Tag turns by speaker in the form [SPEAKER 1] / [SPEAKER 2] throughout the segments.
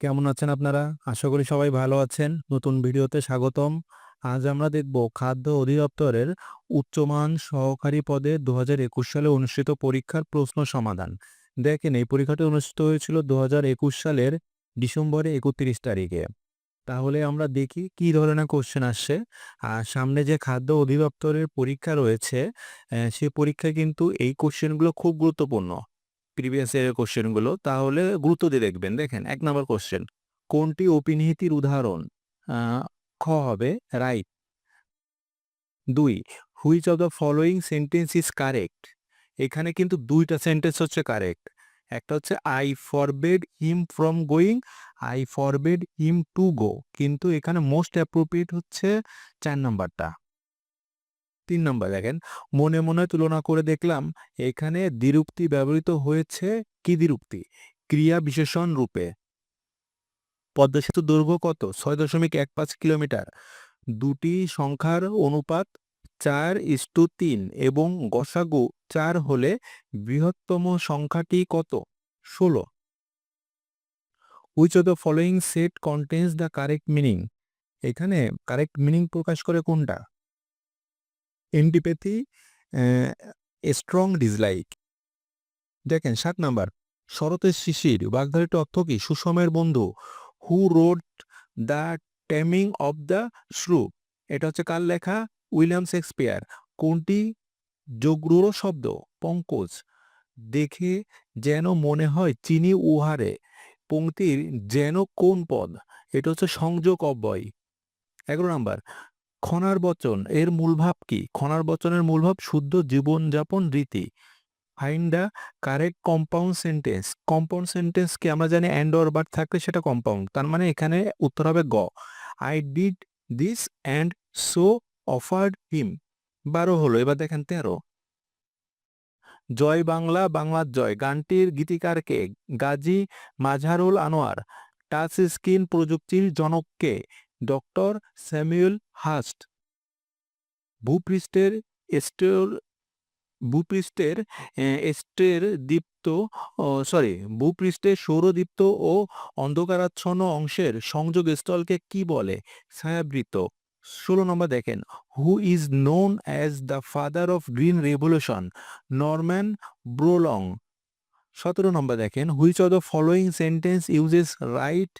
[SPEAKER 1] কেমন আছেন আপনারা? আশা করি সবাই ভালো আছেন। নতুন ভিডিওতে স্বাগতম। আজ আমরা দেখব খাদ্য অধিদপ্তরের উচ্চমান সহকারী পদে ২০২১ সালে অনুষ্ঠিত পরীক্ষার প্রশ্ন সমাধান। দেখেন এই পরীক্ষাটি অনুষ্ঠিত হয়েছিল ২০২১ সালের ডিসেম্বরে ৩১ তারিখে। তাহলে আমরা দেখি কি ধরনের কোশ্চেন আসছে। আর সামনে যে খাদ্য অধিদপ্তরের পরীক্ষা রয়েছে, সে পরীক্ষায় কিন্তু এই কোশ্চেনগুলো খুব গুরুত্বপূর্ণ। প্রিভিয়াস ইয়ারের কোশ্চেনগুলো তাহলে গুরুত্ব দিয়ে দেখবেন। দেখেন এক নম্বর কোশ্চেন কোনটি অপিনিহিতির উদাহরণ? খ হবে রাইট। দুই which of the following sentence is correct? এখানে কিন্তু দুইটা সেন্টেন্স হচ্ছে কারেক্ট। একটা হচ্ছে I forbid him from going, I forbid him to go. কিন্তু এখানে মোস্ট অ্যাপ্রোপ্রিয়েট হচ্ছে ৪ নাম্বারটা। ৩ নম্বর দেখেন মনে, মনে তুলনা করে দেখলাম এখানে দ্বিরুক্তি ব্যবহৃত হয়েছে কি দ্বিরুক্তি? ক্রিয়া বিশেষণ রূপে। পদ্মা সেতুর দৈর্ঘ্য কত? ৬.১৫ কিলোমিটার। দুটি সংখ্যার অনুপাত ৪:৩ এবং গসাগু চার হলে বৃহত্তম সংখ্যাটি কত? ১৬ which of the following set contains the correct meaning? এখানে কারেক্ট মিনিং প্রকাশ করে কোনটা? Antipathy, strong dislike. দেখেন সাত নাম্বার শরতের শিশির বাগধারিত অর্থ কি? সুষমের বন্ধু। Who wrote the taming of the shrew? এটা হচ্ছে কার লেখা? William Shakespeare. কোনটি যোগরূঢ় শব্দ? পঙ্কজ। দেখে যেন মনে হয় চিনি উহারে। পংক্তির যেন কোন পদ? এটা হচ্ছে সংযোগ অব্যয়। ১১ নাম্বার খনার বচন, এর মূলভাব কি? খনার বচনের মূলভাব শুদ্ধ জীবনযাপন রীতি। Find the correct compound sentence. Compound সেন্টেন্সকে আমরা জানি অ্যান্ড অর বাট থাকলে সেটা কম্পাউন্ড। তার মানে এখানে উত্তর হবে গ। I did this and so offered him. ১২ হলো, এবার দেখেন ১৩ জয় বাংলা, বাংলার জয় গানটির গীতিকার কে? গাজী মাজহারুল আনোয়ার। টাচ স্ক্রিন প্রযুক্তির জনক কে? ডক্টর স্যামুয়েল হাস্ট ভূপৃষ্ঠের স্টোর ভূপৃষ্ঠের অ্যা স্টের দীপ্ত সরি ভূপৃষ্ঠের সৌরদীপ্ত ও অন্ধকারাচ্ছন্ন অংশের সংযোগস্থলকে কি বলে? ছায়াবৃত ১৬ নম্বর দেখেন who is known as the father of green revolution? Norman Borlaug. ১৭ নম্বর দেখেন which of the following sentence uses right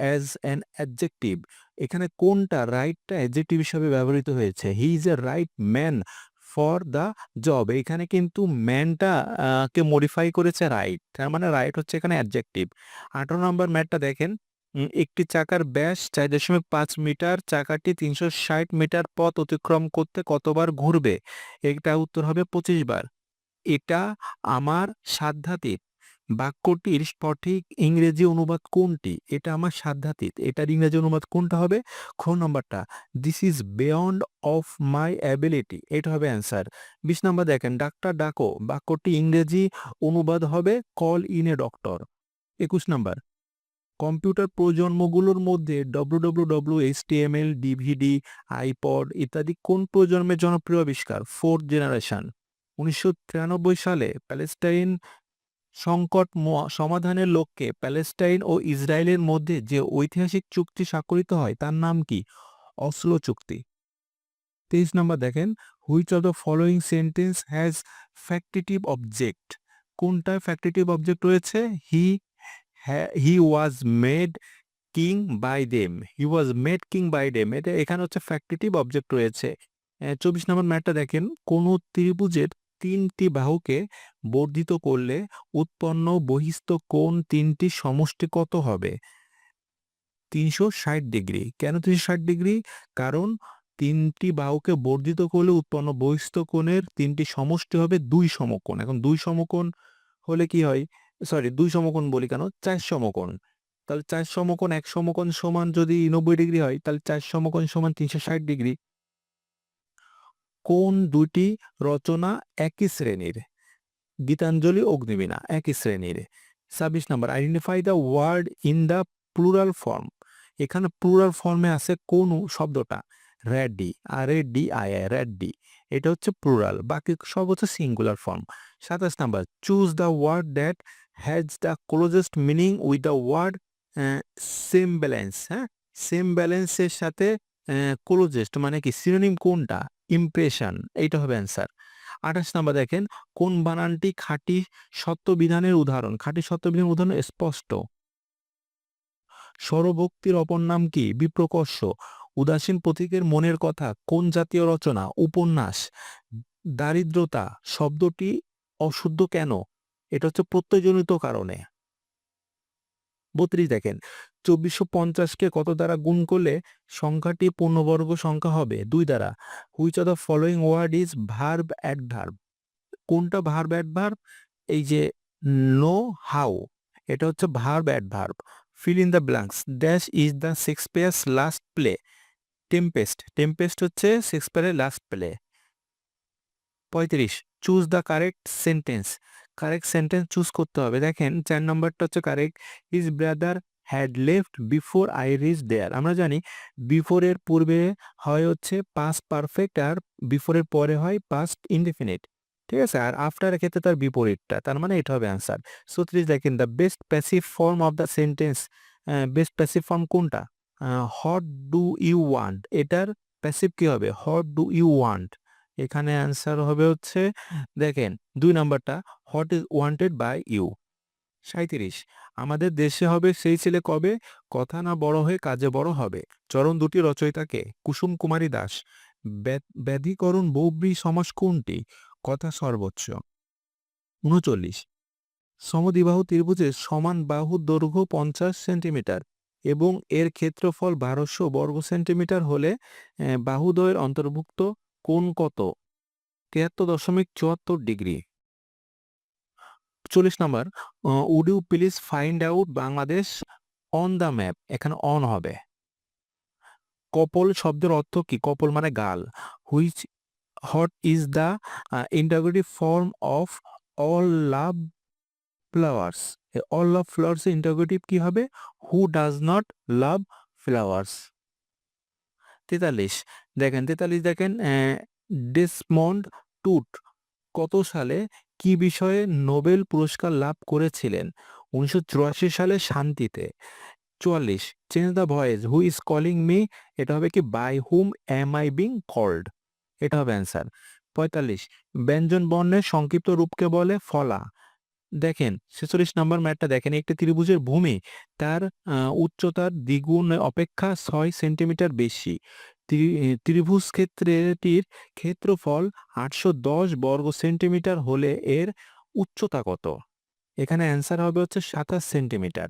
[SPEAKER 1] as an adjective? এখানে কোনটা রাইটটা অ্যাডজেক্টিভ হিসাবে ব্যবহৃত হয়েছে? He is a right man for the job. এখানে কিন্তু ম্যানটা কে মডিফাই করেছে রাইট। তার মানে রাইট হচ্ছে এখানে অ্যাডজেক্টিভ। ১৮ নম্বর ম্যাটটা দেখেন একটি চাকার ব্যাস ৪.৫ মিটার। চাকাটি ৩৬০ মিটার পথ অতিক্রম করতে কতবার ঘুরবে? এটা উত্তর হবে ২৫ বার। এটা আমার সাধ্যাতীত। বাক্যটির সঠিক ইংরেজি অনুবাদ কোনটি? এটা আমার সাধ্যাতীত। এটার ইংরেজি অনুবাদ কোনটা হবে? খ নম্বরটা this is beyond of my ability. এটা হবে অ্যান্সার। ২০ নাম্বার দেখেন ডাক্তার ডাকো। বাক্যটি ইংরেজি অনুবাদ হবে কল ইন এ ডক্টর। একুশ নম্বর কম্পিউটার প্রজন্মগুলোর মধ্যে ডব্লিউডব্লিউডব্লিউ, এইচটিএমএল, ডিভিডি, আইপড ইত্যাদি কোন প্রজন্মের জনপ্রিয় আবিষ্কার? Fourth generation. ১৯৯৩ সালে প্যালেস্টাইন সংকট সমাধানের লক্ষ্যে প্যালেস্টাইন ও ইসরায়েলের মধ্যে যে ঐতিহাসিক চুক্তি স্বাক্ষরিত হয়, তার নাম কি? অসলো চুক্তি। তেইশ নম্বর দেখেন, which of the following sentence has factitive object? কোনটায় ফ্যাক্টিটিভ অবজেক্ট রয়েছে? He he was made king by them. He was made king by them. এটা এখানে হচ্ছে ফ্যাক্টিটিভ অবজেক্ট রয়েছে। চব্বিশ নম্বর ম্যাথটা দেখেন, কোন ত্রিভুজের ৩টি বাহুকে বর্ধিত করলে উৎপন্ন বহিস্থ কোণ ৩টির সমষ্টি কত হবে? ৩৬০ ডিগ্রি। কেন ৩৬০ ডিগ্রি? কারণ তিনটি বাহুকে বর্ধিত করলে উৎপন্ন বহিস্থ কোণের ৩টি সমষ্টি হবে দুই সমকোণ। এখন দুই সমকোণ হলে কি হয়? সরি, দুই সমকোণ বলি কেন? চার সমকোণ। তাহলে চার সমকোণ এক সমকোণ সমান যদি ৯০ ডিগ্রি হয়, তাহলে চার সমকোণ সমান ৩৬০ ডিগ্রি। কোন দুটি রচনা একই শ্রেণির? গীতাঞ্জলি, অগ্নিবীণা একই শ্রেণির। ২৬ number identify the word in the plural form. এখানে প্লুরাল ফর্মে আছে কোন শব্দটা? Radii R A D I I radii. এটা হচ্ছে প্লুরাল। বাকি সব হচ্ছে singular form. ২৭ number choose the word that has the closest meaning with the word same balance হ্যাঁ সেম ব্যালেন্সের সাথে ক্লোজেস্ট মানে কি সিনোনিম কোনটা ইমপ্রেশন এইটা হবে অ্যান্সার আঠাশ নাম্বার দেখেন, কোন বানানটি খাঁটি সত্যবিধানের উদাহরণ? খাঁটি সত্যবিধানের উদাহরণ স্পষ্ট। স্বরভক্তির অপর নাম কি? বিপ্রকর্ষ। উদাসীন প্রতীকের মনের কথা, কোন জাতীয় রচনা? উপন্যাস। দারিদ্রতা, শব্দটি অশুদ্ধ কেন? এটা হচ্ছে প্রত্যয়জনিত কারণে। বত্রিশ দেখেন। চব্বিশশো পঞ্চাশকে কত দ্বারা গুণ করলে সংখ্যাটি পূর্ণবর্গ সংখ্যা হবে? দুই দ্বারা। Which of the following word is verb adverb কোনটা ভার্ব অ্যাডভার্ব এই যে নো হাউ এটা হচ্ছে verb adverb fill in the blanks dash is the Shakespeare's last play Tempest Tempest হচ্ছে শেক্সপিয়ারের লাস্ট প্লে পঁয়ত্রিশ। Choose the correct sentence correct sentence choose করতে হবে। দেখেন, চার নম্বরটা হচ্ছে correct his brother had left before I reach there আমরা জানি বিফোরের পূর্বে হয় হচ্ছে পাস্ট পারফেক্ট আর বিফোরের পরে হয় পাস্ট ইনডেফিনিট ঠিক আছে? আর আফটারের ক্ষেত্রে তার বিপরীতটা, তার মানে এটা হবে অ্যান্সার সত্রিশ দেখেন the best passive form of the sentence best passive form কোনটা? হট ডু ইউ ওয়ান্ট এটার প্যাসিভ কি হবে? হট ডু ইউ ওয়ান্ট এখানে অ্যান্সার হবে হচ্ছে, দেখেন দুই নাম্বারটা what is wanted by you সাঁত্রিশ আমাদের দেশে হবে সেই ছেলে কবে? কথা না বড় হয়ে কাজে বড় হবে। চরণ দুটি রচয়িতাকে, কুসুম কুমারী দাস। ব্যাধ- ব্যাধিকরণ বহুব্রী সমাস কোনটি? কথা সর্বোচ্চ। উনচল্লিশ। সমদ্বিবাহু ত্রিভুজের সমান বাহুর দৈর্ঘ্য পঞ্চাশ সেন্টিমিটার এবং এর ক্ষেত্রফল বারোশো বর্গ সেন্টিমিটার হলে বাহুদ্বয়ের অন্তর্ভুক্ত কোণ কত? তিয়াত্তর দশমিক চুয়াত্তর ডিগ্রি। চল্লিশ number would you please find out Bangladesh on the map এখানে অন হবে। কপল শব্দের অর্থ কি? কপল মানে গাল। Which what is the interrogative form of all love flowers all love flowers interrogative কি হবে? Who does not love flowers তেতাল্লিশ। দেখেন তেতাল্লিশ দেখেন ডেসমন্ড টুট কত সালে কি বিষয়ে নোবেল পুরস্কার লাভ করেছিলেন? উনিশশো চুরাশি সালে শান্তিতে। চুয়াল্লিশ, change the voice, who is calling me? এটা হবে কি, by whom am I being called? এটা হবে অ্যান্সার। পঁয়তাল্লিশ, ব্যঞ্জন বর্ণের সংক্ষিপ্ত রূপকে বলে ফলা। দেখেন, ছেচল্লিশ নম্বর ম্যাটটা দেখেন, একটি ত্রিভুজের ভূমি। তার উচ্চতার দ্বিগুণ অপেক্ষা ছয় সেন্টিমিটার বেশি। ত্রি- ত্রিভুজ ক্ষেত্রটির ক্ষেত্রফল আটশো দশ বর্গ সেন্টিমিটার হলে এর উচ্চতা কত? এখানে অ্যান্সার হবে হচ্ছে সাতাশ সেন্টিমিটার।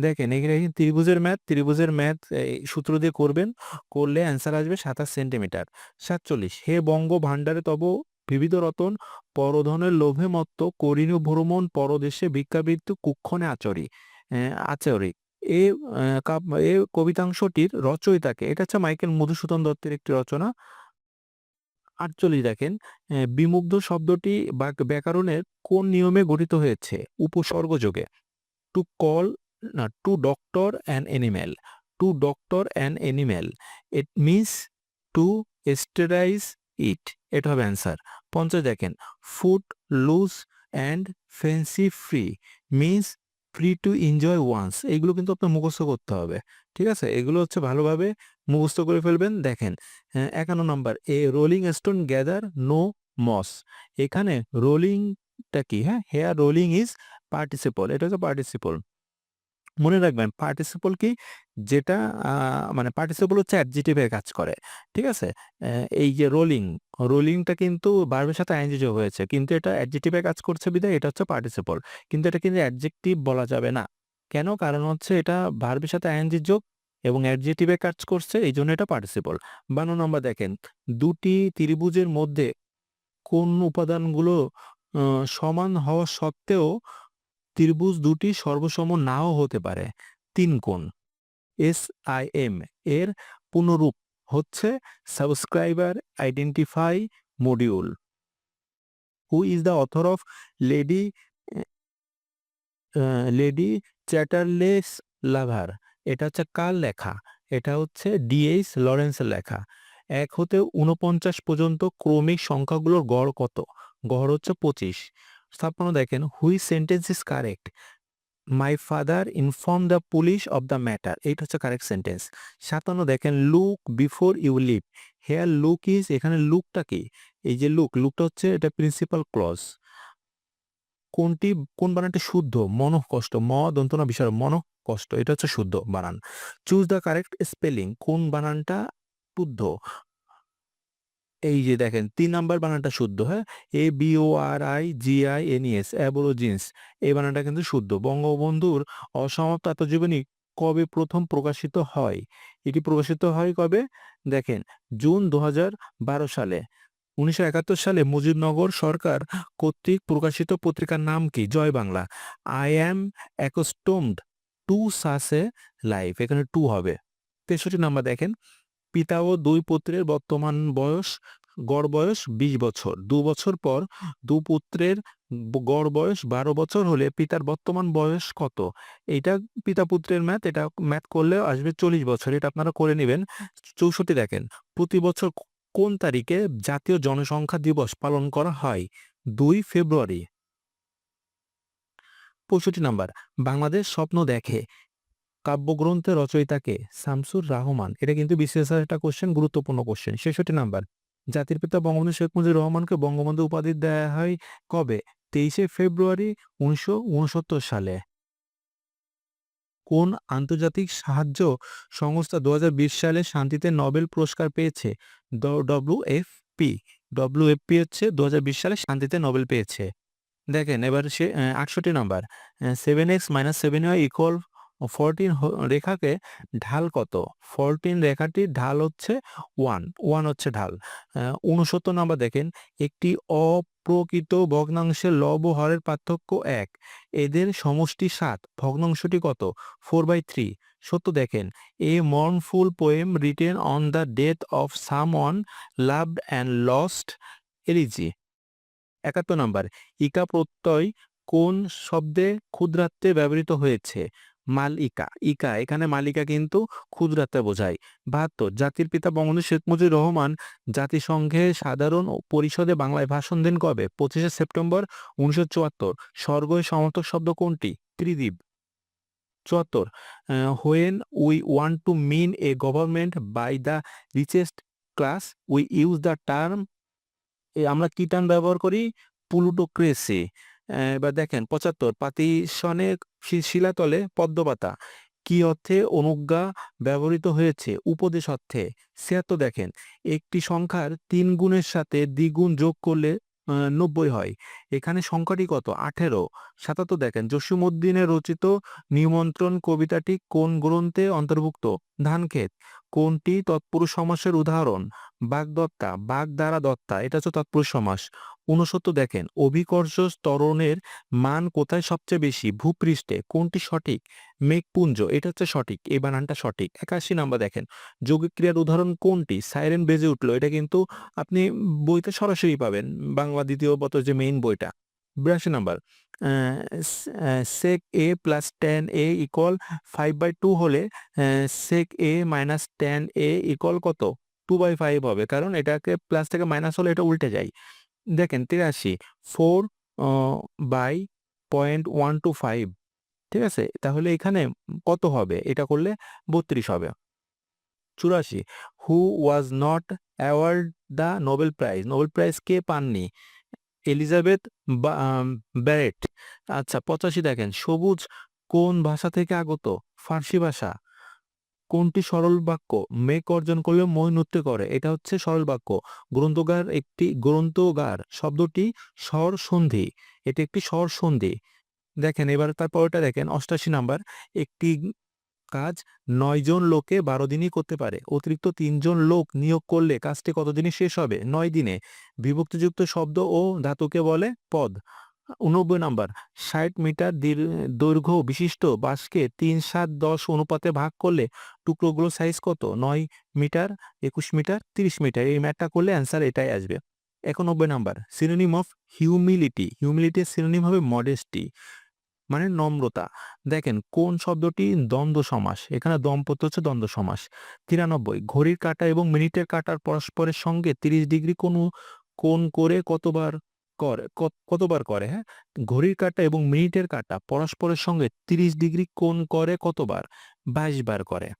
[SPEAKER 1] দেখেন, এখানে ত্রিভুজের ম্যাথ ত্রিভুজের ম্যাথ সূত্র দিয়ে করবেন, করলে অ্যান্সার আসবে সাতাশ সেন্টিমিটার। সাতচল্লিশ, হে বঙ্গ ভাণ্ডারে তব বিবিধ রতন পরধনের লোভে মত্ত করিনু ভ্রমণ পরদেশে ভিক্ষাবৃত্তি কুক্ষণে আচরি। আচরি। এ এ কবিতাংশটির রচয়িতাকে, এটা হচ্ছে মাইকেল মধুসূদন দত্তের একটি রচনা। আটচল্লিশ দেখেন বিমুগ্ধ শব্দটি বা ব্যাকরণের কোন নিয়মে গঠিত হয়েছে? উপসর্গ যোগে। টু কল না to doctor an animal to doctor an animal it means to sterilize it এটা হবে অ্যান্সার পঞ্চাশ দেখেন footloose and fancy free means free to enjoy once এইগুলো কিন্তু আপনার মুখস্থ করতে হবে ঠিক আছে? এগুলো হচ্ছে ভালোভাবে মুখস্থ করে ফেলবেন। দেখেন আহ, একান্ন number a rolling stone gather no moss এখানে রোলিংটা কি? হ্যাঁ হেয়ার রোলিং ইজ পার্টিসিপল এটা হচ্ছে পার্টিসিপল মনে রাখবেন পার্টিসিপল কি? যেটা মানে পার্টিসিপল হচ্ছে অ্যাডজেটিভের কাজ করে, ঠিক আছে? এই যে রোলিং রোলিংটা কিন্তু ভার্বের সাথে আইএনজি যোগ হয়েছে, কিন্তু এটা অ্যাডজেটিভে কাজ করছে বিধায় এটা হচ্ছে পার্টিসিপল কিন্তু এটা কিন্তু অ্যাডজেক্টিভ বলা যাবে না। কেন? কারণ হচ্ছে এটা ভার্বের সাথে আইএনজি যোগ এবং অ্যাডজেটিভে কাজ করছে এই জন্য এটা পার্টিসিপল বান্ন নম্বর দেখেন, দুটি ত্রিভুজের মধ্যে কোন উপাদানগুলো সমান হওয়া সত্ত্বেও ত্রিভুজ দুটি সর্বসম নাও হতে পারে, তিন কোণ। এস আই এম এর পুনরূপ হচ্ছে subscriber identify module. Who is the author of lady lady Chatterley's lover এটা হচ্ছে কার লেখা? এটা হচ্ছে ডিএইচ লরেন্সের লেখা। এক হতে উনপঞ্চাশ পর্যন্ত ক্রমিক সংখ্যাগুলোর গড় কত? গড় হচ্ছে পঁচিশ। ছাপ্পান্ন দেখেন, which sentence is correct. My father inform the police of the matter, এইটা হচ্ছে কারেক্ট সেন্টেন্স। সাতান্ন দেখেন, look before you leave. Here look is, এখানে লুকটা কি? এই যে লুক, লুকটা হচ্ছে এটা প্রিন্সিপাল ক্লজ। কোনটি, কোন বানানটি শুদ্ধ? মন কষ্ট ম দন্তনা বিষয় মন কষ্ট এটা হচ্ছে শুদ্ধ বানান। চুজ দ্য কারেক্ট স্পেলিং, কোন বানানটা শুদ্ধ? এই যে দেখেন, তিন নাম্বার বানানটা শুদ্ধ হ্যাঁ? A B O R I G I N S aborigines এই বানানটা কিন্তু শুদ্ধ। বঙ্গবন্ধুর অসমাপ্ত আত্মজীবনী কবে প্রথম প্রকাশিত হয়? এটি প্রকাশিত হয় কবে? দেখেন, জুন দু হাজার বারো সালে। উনিশশো একাত্তর সালে মুজিবনগর সরকার কর্তৃক প্রকাশিত পত্রিকার নাম কি? Joy Bangla. I am accustomed to such life এখানে টু হবে। তেষট্টি নাম্বার দেখেন পিতা ও দুই পুত্রের বর্তমান বয়স, গড় বয়স বিশ বছর। দু বছর পর দু পুত্রের গড় বয়স বারো বছর হলে পিতার বর্তমান বয়স কত? এটা পিতা পুত্রের ম্যাথ এটা ম্যাথ করলে আসবে চল্লিশ বছর। এটা আপনারা করে নেবেন। চৌষট্টি দেখেন, প্রতি বছর কোন তারিখে জাতীয় জনসংখ্যা দিবস পালন করা হয়? দুই ফেব্রুয়ারি। পঁয়ষট্টি নাম্বার, বাংলাদেশ স্বপ্ন দেখে। কাব্যগ্রন্থের রচয়িতাকে শামসুর রহমান, এটা কিন্তু বিশেষ একটা কোশ্চেন গুরুত্বপূর্ণ কোশ্চেন ছেষট্টি নাম্বার। জাতির পিতা বঙ্গবন্ধু শেখ মুজিবুর রহমানকে বঙ্গবন্ধু উপাধি দেওয়া হয় কবে? তেইশে ফেব্রুয়ারি উনিশশো উনসত্তর সালে। কোন আন্তর্জাতিক সাহায্য সংস্থা দু হাজার বিশ সালে শান্তিতে নোবেল পুরস্কার পেয়েছে? W F P. W F P হচ্ছে দু হাজার বিশ সালে শান্তিতে নোবেল পেয়েছে। দেখেন, এবার সে আটষট্টি number. Seven x minus seven y equal fourteen রেখাকে ঢাল কত? ফোরটিন রেখাটির ঢাল হচ্ছে ওয়ান ওয়ান হচ্ছে ঢাল। উনসত্তর নাম্বার দেখেন, একটি অপ্রকৃত ভগ্নাংশের লব ও হরের পার্থক্য এক। এদের সমষ্টি সাত, ভগ্নাংশটি কত? ফোর বাই থ্রি সত্য দেখেন, a mournful poem written on the death of someone loved and lost elegy একাত্তর নাম্বার ইকা প্রত্যয় কোন শব্দে ক্ষুদ্রাত্মে ব্যবহৃত হয়েছে? মালিকা। ইকা, এখানে মালিকা কিন্তু ক্ষুদ্রাত্মা বোঝায়। বাহাত্তর, জাতির পিতা বঙ্গবন্ধু শেখ মুজিবুর রহমান জাতিসংঘে সাধারণ পরিষদে বাংলায় ভাষণ দেন কবে? পঁচিশে সেপ্টেম্বর উনিশশো চুয়াত্তর। স্বর্গ সমর্থক শব্দ কোনটি? ত্রিদীপ চুয়াত্তর when we want to mean a government by the richest class we use the term আমরা কি টার্ম ব্যবহার করি? পুলুটোক্রেসি এবার দেখেন পঁচাত্তর পাতিশনে শিলাতলে পদ্মপাতা। কি অর্থে অনুজ্ঞা ব্যবহৃত হয়েছে? উপদেশ অর্থে। ছিয়াত্তর দেখেন, একটি সংখ্যার তিন গুণের সাথে দ্বিগুণ যোগ করলে নব্বই হয়। এখানে সংখ্যাটি কত? আঠেরো। সাতাত্তর দেখেন, জসিমউদ্দিনের রচিত নিমন্ত্রণ কবিতাটি কোন গ্রন্থে অন্তর্ভুক্ত? ধানক্ষেত। কোনটি তৎপুরুষ সমাসের উদাহরণ? বাগদত্তা, বাগ দ্বারা দত্তা, এটা হচ্ছে তৎপুরুষ সমাস। ঊনসত্তর দেখেন, অভিকর্ষ ত্বরণের মান কোথায় সবচেয়ে বেশি? ভূপৃষ্ঠে, কোনটি সঠিক? মেঘপুঞ্জ, এটা হচ্ছে সঠিক, এই বানানটা সঠিক। একাশি নাম্বার দেখেন যৌগিক ক্রিয়ার উদাহরণ কোনটি? সাইরেন বেজে উঠল, এটা কিন্তু আপনি বইতে সরাসরি পাবেন, বাংলা দ্বিতীয় বত যে মেইন বইটা। বিরাশি number. Sec a plus ten a equal five by two হলে sec a minus ten a equal কত? টু বাই ফাইভ হবে, কারণ এটাকে প্লাস থেকে মাইনাস হলে এটা উল্টে যায়। দেখেন, তিরাশি। Four by point one two five ঠিক আছে? তাহলে এখানে কত হবে? এটা করলে বত্রিশ হবে। চুরাশি। Who was not awarded the Nobel prize Nobel prize কে পাননি? Elizabeth Barrett. আচ্ছা পঁচাশি দেখেন, সবুজ কোন ভাষা থেকে আগত? ফার্সি ভাষা। কোনটি সরল বাক্য? মেঘ অর্জন করলে মই নৃত্য করে। এটা হচ্ছে সরল বাক্য। গ্রন্থগার একটি, গ্রন্থগার শব্দটি স্বর সন্ধি। এটি একটি স্বর সন্ধি। দেখেন, এবার তারপরটা দেখেন, অষ্টাশি নাম্বার। একটি কাজ নয় জন লোকে বারো দিনই করতে পারে। অতিরিক্ত তিনজন লোক নিয়োগ করলে কাজটি কত দিনে শেষ হবে? নয় দিনে। বিভক্তিযুক্ত শব্দ ও ধাতুকে বলে পদ। উনব্বই নাম্বার, ষাট মিটার দীর- দৈর্ঘ্য বিশিষ্ট বাঁশকে তিন, সাত, দশ অনুপাতে ভাগ করলে টুকরোগুলো সাইজ কত? নয় মিটার, একুশ মিটার, তিরিশ মিটার। এই ম্যাথটা করলে অ্যান্সার এটাই আসবে। একানব্বই নাম্বার সিনোনিম অফ হিউমিলিটি হিউমিলিটির সিনোনিম হবে মডেস্টি মানে নম্রতা। দেখেন, কোন শব্দটি দ্বন্দ্ব সমাস? এখানে দম্পত্য হচ্ছে দ্বন্দ্ব সমাস। তিরানব্বই, ঘড়ির কাঁটা এবং মিনিটের কাঁটার পরস্পরের সঙ্গে তিরিশ ডিগ্রি কোন কোণ করে কতবার করে কত- কতবার করে হ্যাঁ? ঘড়ির কাঁটা এবং মিনিটের কাঁটা পরস্পরের সঙ্গে তিরিশ ডিগ্রি কোন করে কতবার? বাইশ বার করে।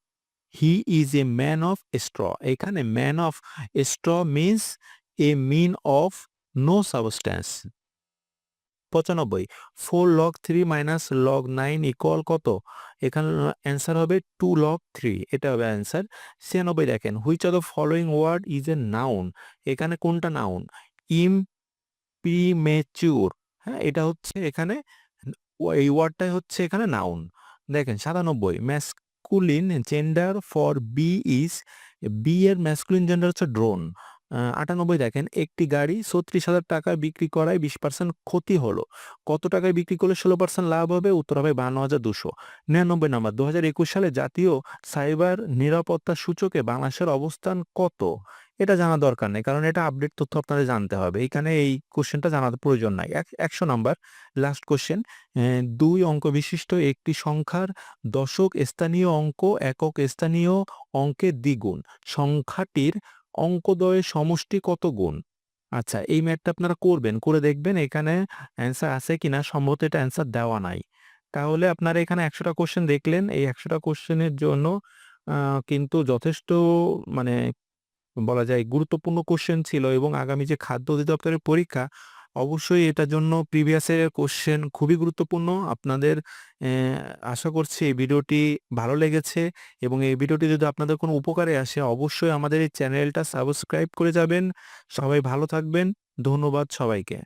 [SPEAKER 1] He is a man of straw এখানে man of straw means a mean of no substance পঁচানব্বই। Four log three minus log nine equal কত? এখানে অ্যান্সার হবে টু লগ থ্রি এটা হবে অ্যান্সার ছিয়ানব্বই দেখেন which of the following word is a noun এখানে কোনটা নাউন ইম প্রিমেচিউর হ্যাঁ এটা হচ্ছে এখানে, এই ওয়ার্ডটাই হচ্ছে এখানে নাউন দেখেন, সাতানব্বই masculine gender for B is B এর ম্যাসকুলিন জেন্ডার হচ্ছে ড্রোন আটানব্বই দেখেন, একটি গাড়ি ছত্রিশ হাজার টাকায় বিক্রি করায় বিশ পার্সেন্ট ক্ষতি হলো। কত টাকায় বিক্রি করলে ষোলো পার্সেন্ট লাভ হবে? উত্তর হবে বান্ন হাজার দুশো। নিরানব্বই নম্বর দু হাজার একুশ সালে জাতীয় সাইবার নিরাপত্তা সূচকে বাংলাদেশের অবস্থান কত? এটা জানা দরকার নেই, কারণ এটা আপডেট তথ্য আপনাদের জানতে হবে। এখানে এই কোশ্চেনটা জানার প্রয়োজন নাই। এক- একশো নাম্বার লাস্ট কোশ্চেন দুই অঙ্ক বিশিষ্ট একটি সংখ্যার দশক স্থানীয় অঙ্ক, একক স্থানীয় অঙ্কের দ্বিগুণ। সংখ্যাটির অঙ্কদ্বয়ের সমষ্টি কত গুণ? আচ্ছা এই ম্যাথটা আপনারা করবেন, করে দেখবেন এখানে অ্যান্সার আছে কিনা, সম্ভবত এটা অ্যান্সার দেওয়া নাই। তাহলে আপনারা এখানে একশোটা কোশ্চেন দেখলেন, এই একশোটা কোশ্চেনের জন্য কিন্তু যথেষ্ট মানে বলা যায় গুরুত্বপূর্ণ কোশ্চেন ছিল এবং আগামী যে খাদ্য অধিদপ্তরের পরীক্ষা অবশ্যই এটার জন্য প্রিভিয়াসের কোশ্চেন খুবই গুরুত্বপূর্ণ। আপনাদের আশা করছি এই ভিডিওটি ভালো লেগেছে এবং এই ভিডিওটি যদি আপনাদের কোনো উপকারে আসে, অবশ্যই আমাদের এই চ্যানেলটা সাবস্ক্রাইব করে যাবেন। সবাই ভালো থাকবেন। ধন্যবাদ সবাইকে।